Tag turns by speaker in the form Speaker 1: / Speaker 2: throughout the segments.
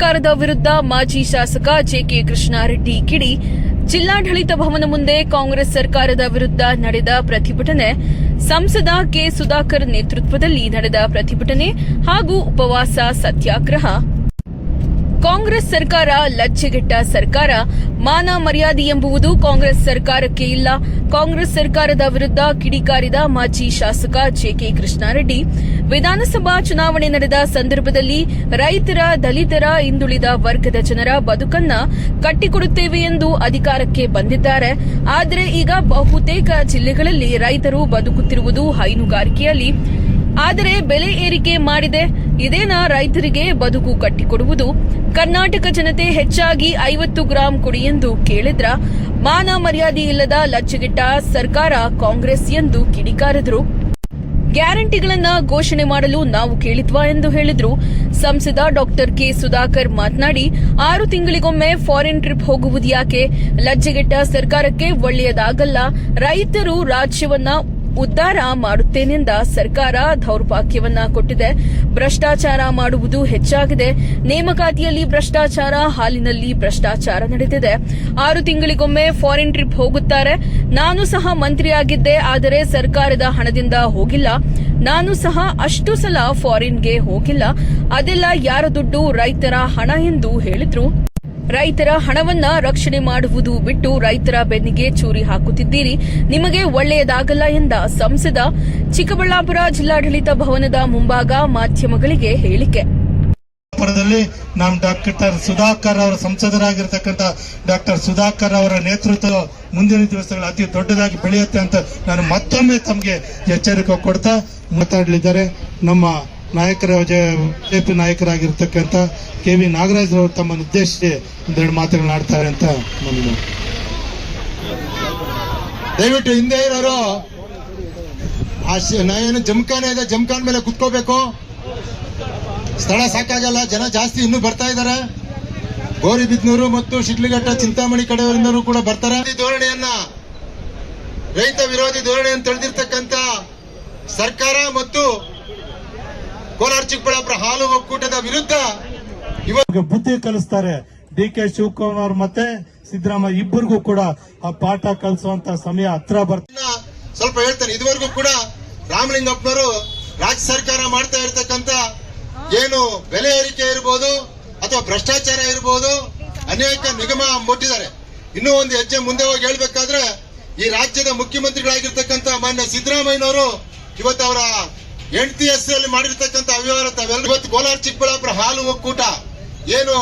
Speaker 1: ಸರ್ಕಾರದ ವಿರುದ್ಧ ಮಾಜಿ ಶಾಸಕ ಜೆಕೆ ಕೃಷ್ಣಾರೆಡ್ಡಿ ಕಿಡಿ ಜಿಲ್ಲಾಡಳಿತ ಭವನ ಮುಂದೆ ಕಾಂಗ್ರೆಸ್ ಸರ್ಕಾರದ ವಿರುದ್ಧ ನಡೆದ ಪ್ರತಿಭಟನೆ, ಸಂಸದ ಕೆ ಸುಧಾಕರ್ ನೇತೃತ್ವದಲ್ಲಿ ನಡೆದ ಪ್ರತಿಭಟನೆ ಹಾಗೂ ಉಪವಾಸ ಸತ್ಯಾಗ್ರಹ. ಕಾಂಗ್ರೆಸ್ ಸರ್ಕಾರ ಲಜ್ಜೆಗೆಟ್ಟ ಸರ್ಕಾರ, ಮಾನ ಮರ್ಯಾದೆ ಎಂಬುವುದು ಕಾಂಗ್ರೆಸ್ ಸರ್ಕಾರಕ್ಕೆ ಇಲ್ಲ. ಕಾಂಗ್ರೆಸ್ ಸರ್ಕಾರದ ವಿರುದ್ಧ ಕಿಡಿಕಾರಿದ ಮಾಜಿ ಶಾಸಕ ಜೆಕೆ ಕೃಷ್ಣಾರೆಡ್ಡಿ. ವಿಧಾನಸಭಾ ಚುನಾವಣೆ ನಡೆದ ಸಂದರ್ಭದಲ್ಲಿ ರೈತರ, ದಲಿತರ ಹಿಂದುಳಿದ ವರ್ಗದ ಜನರ ಬದುಕನ್ನ ಕಟ್ಟಿಕೊಡುತ್ತೇವೆ ಎಂದು ಅಧಿಕಾರಕ್ಕೆ ಬಂದಿದ್ದಾರೆ. ಆದರೆ ಈಗ ಬಹುತೇಕ ಜಿಲ್ಲೆಗಳಲ್ಲಿ ರೈತರು ಬದುಕುತ್ತಿರುವುದು ಹೈನುಗಾರಿಕೆಯಲ್ಲಿ. ಆದರೆ ಬೆಲೆ ಏರಿಕೆ ಮಾಡಿದೆ. ಇದೇನ ರೈತರಿಗೆ ಬದುಕು ಕಟ್ಟಿಕೊಡುವುದು? ಕರ್ನಾಟಕ ಜನತೆ ಹೆಚ್ಚಾಗಿ ಐವತ್ತು ಗ್ರಾಂ ಕೊಡಿ ಎಂದು ಕೇಳಿದ್ರ ಮಾನ ಮರ್ಯಾದೆ ಇಲ್ಲದ ಲಚ್ಚಗಿಟ್ಟ ಸರ್ಕಾರ ಕಾಂಗ್ರೆಸ್ ಎಂದು ಕಿಡಿಕಾರಿದ್ರು. ಗ್ಯಾರಂಟಿಗಳನ್ನ ಘೋಷಣೆ ಮಾಡಲು ನಾವು ಕೇಳಿದ್ವಾ ಎಂದು ಹೇಳಿದ್ರು. ಸಂಸದ ಡಾಕ್ಟರ್ ಕೆ ಸುಧಾಕರ್ ಮಾತನಾಡಿ, ಆರು ತಿಂಗಳಿಗೊಮ್ಮೆ ಫಾರಿನ್ ಟ್ರಿಪ್ ಹೋಗುವುದು ಯಾಕೆ? ಲಜ್ಜೆಗೆಟ್ಟ ಸರ್ಕಾರಕ್ಕೆ ಒಳ್ಳೆಯದಾಗಲ್ಲ. ರೈತರು ರಾಜ್ಯವನ್ನ ಉದ್ಧಾರ ಮಾಡುತ್ತೇನೆಂದ ಸರ್ಕಾರ ದೌರ್ಭಾಗ್ಯವನ್ನ ಕೊಟ್ಟಿದೆ. ಭ್ರಷ್ಟಾಚಾರ ಮಾಡುವುದು ಹೆಚ್ಚಾಗಿದೆ. ನೇಮಕಾತಿಯಲ್ಲಿ ಭ್ರಷ್ಟಾಚಾರ, ಹಾಲಿನಲ್ಲಿ ಭ್ರಷ್ಟಾಚಾರ ನಡೆದಿದೆ. ಆರು ತಿಂಗಳಿಗೊಮ್ಮೆ ಫಾರಿನ್ ಟ್ರಿಪ್ ಹೋಗುತ್ತಾರೆ. ನಾನು ಸಹ ಮಂತ್ರಿಯಾಗಿದ್ದೆ, ಆದರೆ ಸರ್ಕಾರದ ಹಣದಿಂದ ಹೋಗಿಲ್ಲ. ನಾನು ಸಹ ಅಷ್ಟು ಸಲ ಫಾರಿನ್ಗೆ ಹೋಗಿಲ್ಲ. ಅದೆಲ್ಲ ಯಾರ ದುಡ್ಡು? ರೈತರ ಹಣ ಎಂದು ಹೇಳಿದ್ರು. ರೈತರ ಹಣವನ್ನ ರಕ್ಷಣೆ ಮಾಡುವುದು ಬಿಟ್ಟು ರೈತರ ಬೆನ್ನಿಗೆ ಚೂರಿ ಹಾಕುತ್ತಿದ್ದೀರಿ. ನಿಮಗೆ ಒಳ್ಳೆಯದಾಗಲ್ಲ ಎಂದ ಸಂಸದ ಚಿಕ್ಕಬಳ್ಳಾಪುರ ಜಿಲ್ಲಾಡಳಿತ ಭವನದ ಮುಂಭಾಗ ಮಾಧ್ಯಮಗಳಿಗೆ ಹೇಳಿಕೆ.
Speaker 2: ನಮ್ಮ ಡಾಕ್ಟರ್ ಸುಧಾಕರ್ ಅವರ ಸಂಸದರಾಗಿರ್ತಕ್ಕಂಥ ಡಾಕ್ಟರ್ ಸುಧಾಕರ್ ಅವರ ನೇತೃತ್ವ ಮುಂದಿನ ದಿವಸಗಳು ಅತಿ ದೊಡ್ಡದಾಗಿ ಬೆಳೆಯುತ್ತೆ ಅಂತ ನಾನು ಮತ್ತೊಮ್ಮೆ ತಮಗೆ ಎಚ್ಚರಿಕೆ ಕೊಡ್ತಾ ಮಾತಾಡಲಿದ್ದಾರೆ. ನಮ್ಮ ನಾಯಕರ ಬಿಜೆಪಿ ನಾಯಕರಾಗಿರ್ತಕ್ಕಂಥ ಕೆ ವಿ ನಾಗರಾಜ್ ಅವರು ತಮ್ಮನ್ನು ಉದ್ದೇಶಿಸಿ ಒಂದೆರಡು ಮಾತುಗಳನ್ನ ಆಡ್ತಾರೆ ಅಂತ ನಮಗೆ
Speaker 3: ದಯವಿಟ್ಟು ಹಿಂದೆ ಇರೋರು. ಏನು ಜಮ್ಖಾನೆ ಇದೆ, ಜಮ್ಖಾನ್ ಮೇಲೆ ಕುತ್ಕೋಬೇಕು. ಸ್ಥಳ ಸಾಕಾಗಲ್ಲ, ಜನ ಜಾಸ್ತಿ ಇನ್ನೂ ಬರ್ತಾ ಇದ್ದಾರೆ. ಗೋರಿಬಿದ್ನೂರು ಮತ್ತು ಶಿಡ್ಲಿಘಟ್ಟ, ಚಿಂತಾಮಣಿ ಕಡೆಯವರಿಂದನೂ ಕೂಡ ಬರ್ತಾರೆ. ಧೋರಣೆಯನ್ನ ರೈತ ವಿರೋಧಿ ಧೋರಣೆಯನ್ನು ತಳೆದಿರ್ತಕ್ಕಂಥ ಸರ್ಕಾರ ಮತ್ತು ಕೋಲಾರ ಚಿಕ್ಕಬಳ್ಳಾಪುರ ಹಾಲು ಒಕ್ಕೂಟದ ವಿರುದ್ಧ
Speaker 2: ಇವಾಗ ಬುದ್ಧಿ ಕಲಿಸ್ತಾರೆ. ಡಿ ಕೆ ಶಿವಕುಮಾರ್ ಮತ್ತೆ ಸಿದ್ದರಾಮಯ್ಯ ಇಬ್ಬರಿಗೂ ಕೂಡ ಆ ಪಾಠ ಕಲಿಸುವಂತ ಸಮಯ ಹತ್ರ ಬರ್ತಾ
Speaker 3: ಸ್ವಲ್ಪ ಹೇಳ್ತೇನೆ. ಇದುವರೆಗೂ ಕೂಡ ರಾಮಲಿಂಗಪ್ಪನವರು ರಾಜ್ಯ ಸರ್ಕಾರ ಮಾಡ್ತಾ ಇರತಕ್ಕಂತ ಏನು ಬೆಲೆ ಏರಿಕೆ ಇರಬಹುದು ಅಥವಾ ಭ್ರಷ್ಟಾಚಾರ ಇರಬಹುದು ಅನೇಕ ನಿಗಮ ಮುಟ್ಟಿದ್ದಾರೆ. ಇನ್ನೂ ಒಂದು ಹೆಜ್ಜೆ ಮುಂದೆ ಹೋಗಿ ಹೇಳ್ಬೇಕಾದ್ರೆ ಈ ರಾಜ್ಯದ ಮುಖ್ಯಮಂತ್ರಿಗಳಾಗಿರ್ತಕ್ಕಂಥ ಮಾನ್ಯ ಸಿದ್ದರಾಮಯ್ಯನವರು ಇವತ್ತು ಅವರ ಹೆಂಡತಿ ಅಲ್ಲಿ ಮಾಡಿರ್ತಕ್ಕಂಥ ಅವ್ಯವಹಾರ ಕೋಲಾರ, ಚಿಕ್ಕಬಳ್ಳಾಪುರ ಹಾಲು ಒಕ್ಕೂಟ. ಏನು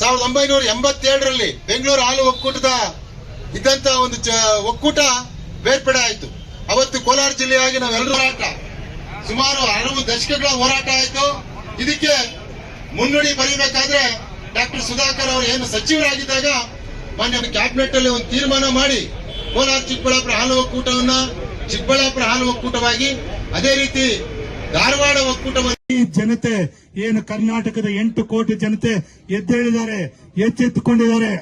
Speaker 3: ಸಾವಿರದ ಒಂಬೈನೂರ ಎಂಬತ್ತೇಳರಲ್ಲಿ ಬೆಂಗಳೂರು ಹಾಲು ಒಕ್ಕೂಟದ ಇದ್ದಂತ ಒಂದು ಒಕ್ಕೂಟ ಬೇರ್ಪಡೆ ಆಯಿತು. ಅವತ್ತು ಕೋಲಾರ ಜಿಲ್ಲೆಯಾಗಿ ನಾವೆಲ್ಲರೂ ಹೋರಾಟ. ಸುಮಾರು ಹಲವು ದಶಕಗಳ ಹೋರಾಟ ಆಯಿತು. ಇದಕ್ಕೆ ಮುನ್ನುಡಿ ಬರೀಬೇಕಾದ್ರೆ ಡಾಕ್ಟರ್ ಸುಧಾಕರ್ ಅವರು ಏನು ಸಚಿವರಾಗಿದ್ದಾಗ ಮಾನ್ಯ ಕ್ಯಾಬಿನೆಟ್ ಅಲ್ಲಿ ಒಂದು ತೀರ್ಮಾನ ಮಾಡಿ ಕೋಲಾರ, ಚಿಕ್ಕಬಳ್ಳಾಪುರ ಹಾಲು ಒಕ್ಕೂಟವನ್ನ ಚಿಕ್ಕಬಳ್ಳಾಪುರ ಹಾಲು ಒಕ್ಕೂಟವಾಗಿ ಅದೇ ರೀತಿ ಧಾರವಾಡ ಒಕ್ಕೂಟವನ್ನು
Speaker 2: ಜನತೆ, ಏನು ಕರ್ನಾಟಕದ ಎಂಟು ಕೋಟಿ ಜನತೆ ಎದ್ದೇಳಿದ್ದಾರೆ, ಎಚ್ಚೆತ್ತುಕೊಂಡಿದ್ದಾರೆ.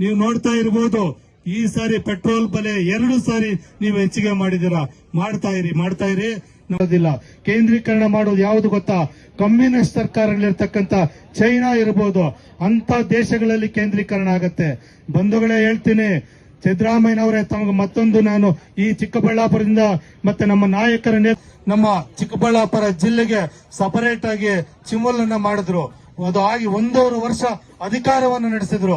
Speaker 2: ನೀವು ನೋಡ್ತಾ ಇರಬಹುದು ಈ ಸಾರಿ ಪೆಟ್ರೋಲ್ ಬೆಲೆ ಎರಡು ಸಾರಿ ನೀವು ಹೆಚ್ಚಿಗೆ ಮಾಡಿದ್ದೀರಾ. ಮಾಡ್ತಾ ಇರಿ ಮಾಡ್ತಾ ಇರಿ. ನೋಡೋದಿಲ್ಲ. ಕೇಂದ್ರೀಕರಣ ಮಾಡೋದು ಯಾವುದು ಗೊತ್ತಾ? ಕಮ್ಯುನಿಸ್ಟ್ ಸರ್ಕಾರಗಳಿರ್ತಕ್ಕಂಥ ಚೈನಾ ಇರಬಹುದು ಅಂತ ದೇಶಗಳಲ್ಲಿ ಕೇಂದ್ರೀಕರಣ ಆಗತ್ತೆ. ಬಂಧುಗಳೇ ಹೇಳ್ತೀನಿ, ಸಿದ್ದರಾಮಯ್ಯನವರೇ ತಮಗೆ ಮತ್ತೊಂದು ನಾನು ಈ ಚಿಕ್ಕಬಳ್ಳಾಪುರದಿಂದ ಮತ್ತೆ ನಮ್ಮ ನಾಯಕರ ನೇ- ನಮ್ಮ ಚಿಕ್ಕಬಳ್ಳಾಪುರ ಜಿಲ್ಲೆಗೆ ಸಪರೇಟ್ ಆಗಿ ಚಿಮಲ್ ಮಾಡಿದ್ರು. ಅದು ಆಗಿ ಒಂದೂವರೆ ವರ್ಷ ಅಧಿಕಾರವನ್ನು ನಡೆಸಿದ್ರು.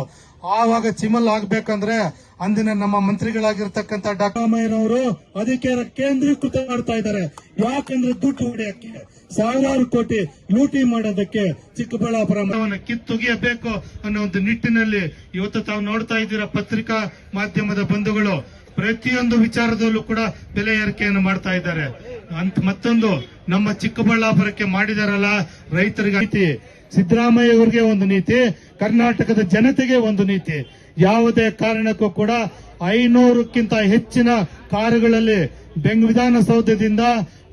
Speaker 2: ಆವಾಗ ಚಿಮಲ್ ಆಗ್ಬೇಕಂದ್ರೆ ಅಂದಿನ ನಮ್ಮ ಮಂತ್ರಿಗಳಾಗಿರ್ತಕ್ಕಂಥ ಡಾಕ್ಟರ್ ಅಧಿಕಾರ ಕೇಂದ್ರೀಕೃತ ಮಾಡ್ತಾ ಇದ್ದಾರೆ. ಯಾಕಂದ್ರೆ ದುಡ್ಡು ಹೊಡೆಯಕ್ಕೆ, ಸಾವಿರಾರು ಕೋಟಿ ಲೂಟಿ ಮಾಡೋದಕ್ಕೆ ಚಿಕ್ಕಬಳ್ಳಾಪುರ ಕಿತ್ತೊಗೆಯಬೇಕು ಅನ್ನೋ ಒಂದು ನಿಟ್ಟಿನಲ್ಲಿ ಇವತ್ತು ತಾವು ನೋಡ್ತಾ ಇದ್ದೀರಾ ಪತ್ರಿಕಾ ಮಾಧ್ಯಮದ ಬಂಧುಗಳು. ಪ್ರತಿಯೊಂದು ವಿಚಾರದಲ್ಲೂ ಕೂಡ ಬೆಲೆ ಏರಿಕೆಯನ್ನು ಮಾಡ್ತಾ ಇದ್ದಾರೆ. ಅಂತ ಮತ್ತೊಂದು ನಮ್ಮ ಚಿಕ್ಕಬಳ್ಳಾಪುರಕ್ಕೆ ಮಾಡಿದಾರಲ್ಲ ರೈತರಿಗೆ ನೀತಿ. ಸಿದ್ದರಾಮಯ್ಯ ಅವರಿಗೆ ಒಂದು ನೀತಿ, ಕರ್ನಾಟಕದ ಜನತೆಗೆ ಒಂದು ನೀತಿ. ಯಾವುದೇ ಕಾರಣಕ್ಕೂ ಕೂಡ ಐನೂರಕ್ಕಿಂತ ಹೆಚ್ಚಿನ ಕಾರುಗಳಲ್ಲಿ ಬೆಂಗ್ ವಿಧಾನಸೌಧದಿಂದ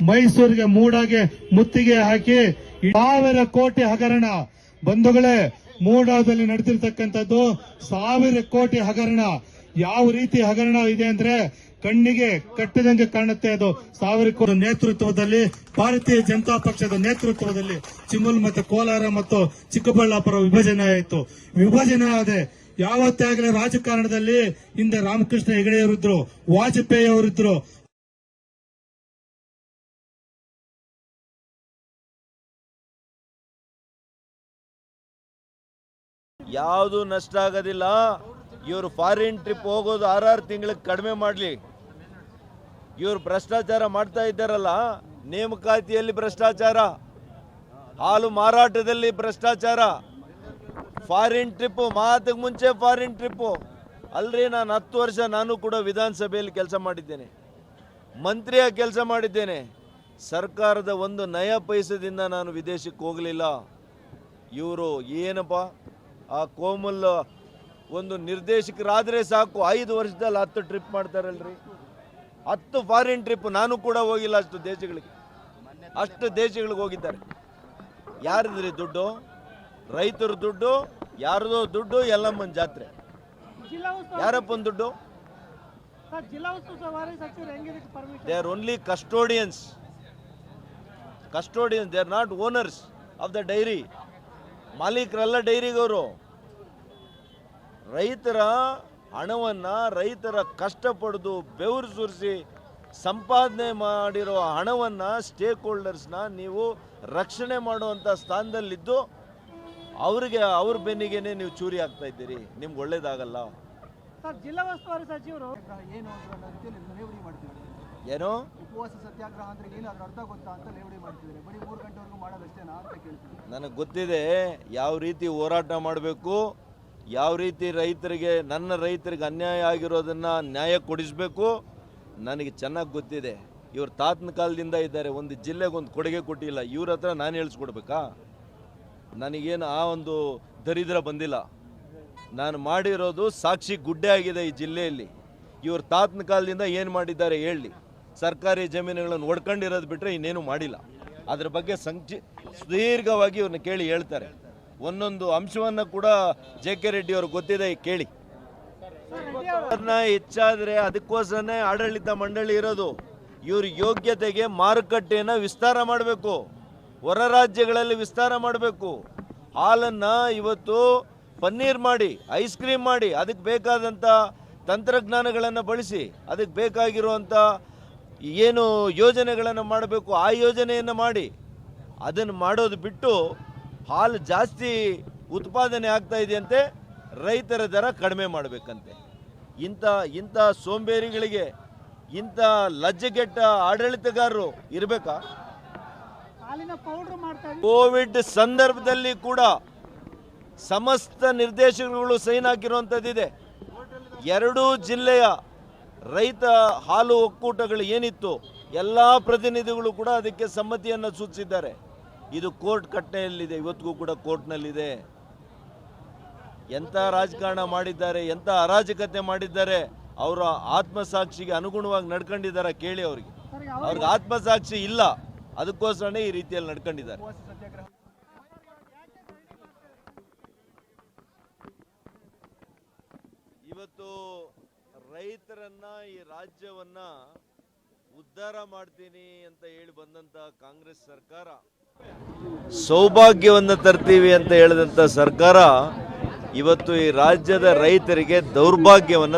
Speaker 2: ಮೈಸೂರಿಗೆ ಮೂಡಾಗೆ ಮುತ್ತಿಗೆ ಹಾಕಿ ಸಾವಿರ ಕೋಟಿ ಹಗರಣ. ಬಂಧುಗಳೇ, ಮೂಡಾದಲ್ಲಿ ನಡೆದಿರ್ತಕ್ಕಂಥದ್ದು ಸಾವಿರ ಕೋಟಿ ಹಗರಣ. ಯಾವ ರೀತಿ ಹಗರಣ ಇದೆ ಅಂದ್ರೆ ಕಣ್ಣಿಗೆ ಕಟ್ಟದಂಗೆ ಕಾಣುತ್ತೆ. ಅದು ಸಾವಿರಕ್ಕೂ ನೇತೃತ್ವದಲ್ಲಿ, ಭಾರತೀಯ ಜನತಾ ಪಕ್ಷದ ನೇತೃತ್ವದಲ್ಲಿ ಚಿಮುಲ್ ಮತ್ತು ಕೋಲಾರ ಮತ್ತು ಚಿಕ್ಕಬಳ್ಳಾಪುರ ವಿಭಜನೆ ಆಯಿತು. ವಿಭಜನೆ ಆದೆ ಯಾವತ್ತೇ ಆಗಲಿ ರಾಜಕಾರಣದಲ್ಲಿ ಹಿಂದೆ ರಾಮಕೃಷ್ಣ ಹೆಗಡೆಯವರಿದ್ರು ವಾಜಪೇಯಿ ಅವರಿದ್ರು
Speaker 4: ಯಾವುದು ನಷ್ಟ ಆಗೋದಿಲ್ಲ. ಇವರು ಫಾರಿನ್ ಟ್ರಿಪ್ ಹೋಗೋದು ಆರಾರು ತಿಂಗಳಿಗೆ ಕಡಿಮೆ ಮಾಡಲಿ. ಇವರು ಭ್ರಷ್ಟಾಚಾರ ಮಾಡ್ತಾ ಇದ್ದಾರಲ್ಲ, ನೇಮಕಾತಿಯಲ್ಲಿ ಭ್ರಷ್ಟಾಚಾರ, ಹಾಲು ಮಾರಾಟದಲ್ಲಿ ಭ್ರಷ್ಟಾಚಾರ, ಫಾರಿನ್ ಟ್ರಿಪ್ಪು ಮಾತಿಗೆ ಮುಂಚೆ ಫಾರಿನ್ ಟ್ರಿಪ್ಪು ಅಲ್ರಿ, ನಾನು ಹತ್ತು ವರ್ಷ ನಾನು ಕೂಡ ವಿಧಾನಸಭೆಯಲ್ಲಿ ಕೆಲಸ ಮಾಡಿದ್ದೇನೆ. ಮಂತ್ರಿಯಾಗಿ ಕೆಲಸ ಮಾಡಿದ್ದೇನೆ. ಸರ್ಕಾರದ ಒಂದು ನಯ ಪೈಸದಿಂದ ನಾನು ವಿದೇಶಕ್ಕೆ ಹೋಗಲಿಲ್ಲ. ಇವರು ಏನಪ್ಪ, ಆ ಕೋಮಲ್ ಒಂದು ನಿರ್ದೇಶಕರಾದರೆ ಸಾಕು, ಐದು ವರ್ಷದಲ್ಲಿ ಹತ್ತು ಟ್ರಿಪ್ ಮಾಡ್ತಾರಲ್ರಿ. ಹತ್ತು ಫಾರಿನ್ ಟ್ರಿಪ್ ನಾನು ಕೂಡ ಹೋಗಿಲ್ಲ ಅಷ್ಟು ದೇಶಗಳಿಗೆ. ಅಷ್ಟು ದೇಶಗಳಿಗೆ ಹೋಗಿದ್ದಾರೆ. ಯಾರಿದ್ರಿ ದುಡ್ಡು? ರೈತರ ದುಡ್ಡು, ಯಾರದೋ ದುಡ್ಡು ಎಲ್ಲಮ್ಮನ ಜಾತ್ರೆ. ಯಾರಪ್ಪನ ದುಡ್ಡು? They are only custodians custodians they are not owners of the dairy ಮಾಲೀಕರೆಲ್ಲ ಡೈರಿಗವರು. ರೈತರ ಹಣವನ್ನ ರೈತರ ಕಷ್ಟಪಡ್ದು ಬೆವರು ಸುರಿಸಿ ಸಂಪಾದನೆ ಮಾಡಿರೋ ಹಣವನ್ನು ಸ್ಟೇಕ್ ಹೋಲ್ಡರ್ಸ್ನ ನೀವು ರಕ್ಷಣೆ ಮಾಡುವಂಥ ಸ್ಥಾನದಲ್ಲಿದ್ದು ಅವರಿಗೆ ಅವ್ರ ಬೆನ್ನಿಗೆನೆ ನೀವು ಚೂರಿ ಆಗ್ತಾ ಇದ್ದೀರಿ. ನಿಮ್ಗೆ ಒಳ್ಳೇದಾಗಲ್ಲ.
Speaker 5: ಸರ್ ಜಿಲ್ಲಾ ಉಸ್ತುವಾರಿ ಸಚಿವರು ಏನು ಲೇವಡಿ ಮಾಡ್ತಿದ್ದಾರೆ
Speaker 4: ಏನೋ?
Speaker 5: ಉಪವಾಸ ಸತ್ಯಾಗ್ರಹ ಅಂದ್ರೆ ಏನು ಅದ್ರ ಅರ್ಥ ಗೊತ್ತಾ ಅಂತ ಲೇವಡಿ ಮಾಡ್ತಿದ್ದಾರೆ. ಬರೀ ಮೂರು ಗಂಟೆವರೆಗೂ ಮಾಡೋದಷ್ಟೇನಾ ಅಂತ ಕೇಳ್ತೀನಿ.
Speaker 4: ನನಗೆ ಗೊತ್ತಿದೆ ಯಾವ ರೀತಿ ಹೋರಾಟ ಮಾಡಬೇಕು ಯಾವ ರೀತಿ ರೈತರಿಗೆ, ನನ್ನ ರೈತರಿಗೆ ಅನ್ಯಾಯ ಆಗಿರೋದನ್ನು ನ್ಯಾಯ ಕೊಡಿಸಬೇಕು? ನನಗೆ ಚೆನ್ನಾಗಿ ಗೊತ್ತಿದೆ. ಇವರು ತಾತನ ಕಾಲದಿಂದ ಇದ್ದಾರೆ. ಒಂದು ಜಿಲ್ಲೆಗೆ ಒಂದು ಕೊಡುಗೆ ಕೊಟ್ಟಿಲ್ಲ. ಇವ್ರ ಹತ್ರ ನಾನು ಹೇಳಿಸ್ಕೊಡ್ಬೇಕಾ? ನನಗೇನು ಆ ಒಂದು ದರಿದ್ರ ಬಂದಿಲ್ಲ. ನಾನು ಮಾಡಿರೋದು ಸಾಕ್ಷಿ ಗುಡ್ಡೆ ಆಗಿದೆ ಈ ಜಿಲ್ಲೆಯಲ್ಲಿ. ಇವ್ರ ತಾತನ ಕಾಲದಿಂದ ಏನು ಮಾಡಿದ್ದಾರೆ ಹೇಳಿ. ಸರ್ಕಾರಿ ಜಮೀನುಗಳನ್ನು ಒಡ್ಕೊಂಡಿರೋದು ಬಿಟ್ಟರೆ ಇನ್ನೇನು ಮಾಡಿಲ್ಲ. ಅದ್ರ ಬಗ್ಗೆ ಸಂಕ್ಷಿ, ಸುದೀರ್ಘವಾಗಿ ಇವ್ರನ್ನ ಕೇಳಿ ಹೇಳ್ತಾರೆ. ಒಂದೊಂದು ಅಂಶವನ್ನು ಕೂಡ ಜೆ ಕೆ ರೆಡ್ಡಿ ಅವರು ಗೊತ್ತಿದೆ, ಕೇಳಿ. ಹೆಚ್ಚಾದರೆ ಅದಕ್ಕೋಸ್ಕರನೇ ಆಡಳಿತ ಮಂಡಳಿ ಇರೋದು. ಇವ್ರ ಯೋಗ್ಯತೆಗೆ ಮಾರುಕಟ್ಟೆಯನ್ನು ವಿಸ್ತಾರ ಮಾಡಬೇಕು. ಹೊರ ರಾಜ್ಯಗಳಲ್ಲಿ ವಿಸ್ತಾರ ಮಾಡಬೇಕು. ಹಾಲನ್ನ ಇವತ್ತು ಪನ್ನೀರ್ ಮಾಡಿ, ಐಸ್ ಕ್ರೀಮ್ ಮಾಡಿ, ಅದಕ್ಕೆ ಬೇಕಾದಂಥ ತಂತ್ರಜ್ಞಾನಗಳನ್ನು ಬಳಸಿ, ಅದಕ್ಕೆ ಬೇಕಾಗಿರುವಂಥ ಏನು ಯೋಜನೆಗಳನ್ನು ಮಾಡಬೇಕು, ಆ ಯೋಜನೆಯನ್ನು ಮಾಡಿ, ಅದನ್ನು ಮಾಡೋದು ಬಿಟ್ಟು ಹಾಲು ಜಾಸ್ತಿ ಉತ್ಪಾದನೆ ಆಗ್ತಾ ಇದೆಯಂತೆ ರೈತರ ದರ ಕಡಿಮೆ ಮಾಡಬೇಕಂತೆ. ಇಂಥ ಇಂಥ ಸೋಂಬೇರಿಗಳಿಗೆ ಇಂಥ ಲಜ್ಜೆಗೆಟ್ಟ ಆಡಳಿತಗಾರರು ಇರಬೇಕಾ? ಕೋವಿಡ್ ಸಂದರ್ಭದಲ್ಲಿ ಕೂಡ ಸಮಸ್ತ ನಿರ್ದೇಶಕರುಗಳು ಸೈನ್ ಹಾಕಿರುವಂಥದ್ದಿದೆ. ಎರಡೂ ಜಿಲ್ಲೆಯ ರೈತ ಹಾಲು ಒಕ್ಕೂಟಗಳು ಏನಿತ್ತು ಎಲ್ಲ ಪ್ರತಿನಿಧಿಗಳು ಕೂಡ ಅದಕ್ಕೆ ಸಮ್ಮತಿಯನ್ನು ಸೂಚಿಸಿದ್ದಾರೆ. ಇದು ಕೋರ್ಟ್ ಕಟ್ಟೆಯಲ್ಲಿದೆ, ಇವತ್ತಿಗೂ ಕೂಡ ಕೋರ್ಟ್ನಲ್ಲಿದೆ. ಎಂಥ ರಾಜಕಾರಣ ಮಾಡಿದ್ದಾರೆ ಎಂಥ ಅರಾಜಕತೆ ಮಾಡಿದ್ದಾರೆ, ಅವರ ಆತ್ಮಸಾಕ್ಷಿಗೆ ಅನುಗುಣವಾಗಿ ನಡ್ಕೊಂಡಿದ್ದಾರೆ ಕೇಳಿ ಅವರಿಗೆ. ಅವ್ರಿಗೆ ಆತ್ಮಸಾಕ್ಷಿ ಇಲ್ಲ, ಅದಕ್ಕೋಸ್ಕರನೇ ಈ ರೀತಿಯಲ್ಲಿ ನಡ್ಕೊಂಡಿದ್ದಾರೆ. ಇವತ್ತು ರೈತರನ್ನ ಈ ರಾಜ್ಯವನ್ನ ಉದ್ಧಾರ ಮಾಡ್ತೀನಿ ಅಂತ ಹೇಳಿ ಬಂದಂತ ಕಾಂಗ್ರೆಸ್ ಸರ್ಕಾರ. ಸೌಭಾಗ್ಯವನ್ನ ತರ್ತೀವಿ ಅಂತ ಹೇಳಿದಂಥ ಸರ್ಕಾರ ಇವತ್ತು ಈ ರಾಜ್ಯದ ರೈತರಿಗೆ ದೌರ್ಭಾಗ್ಯವನ್ನ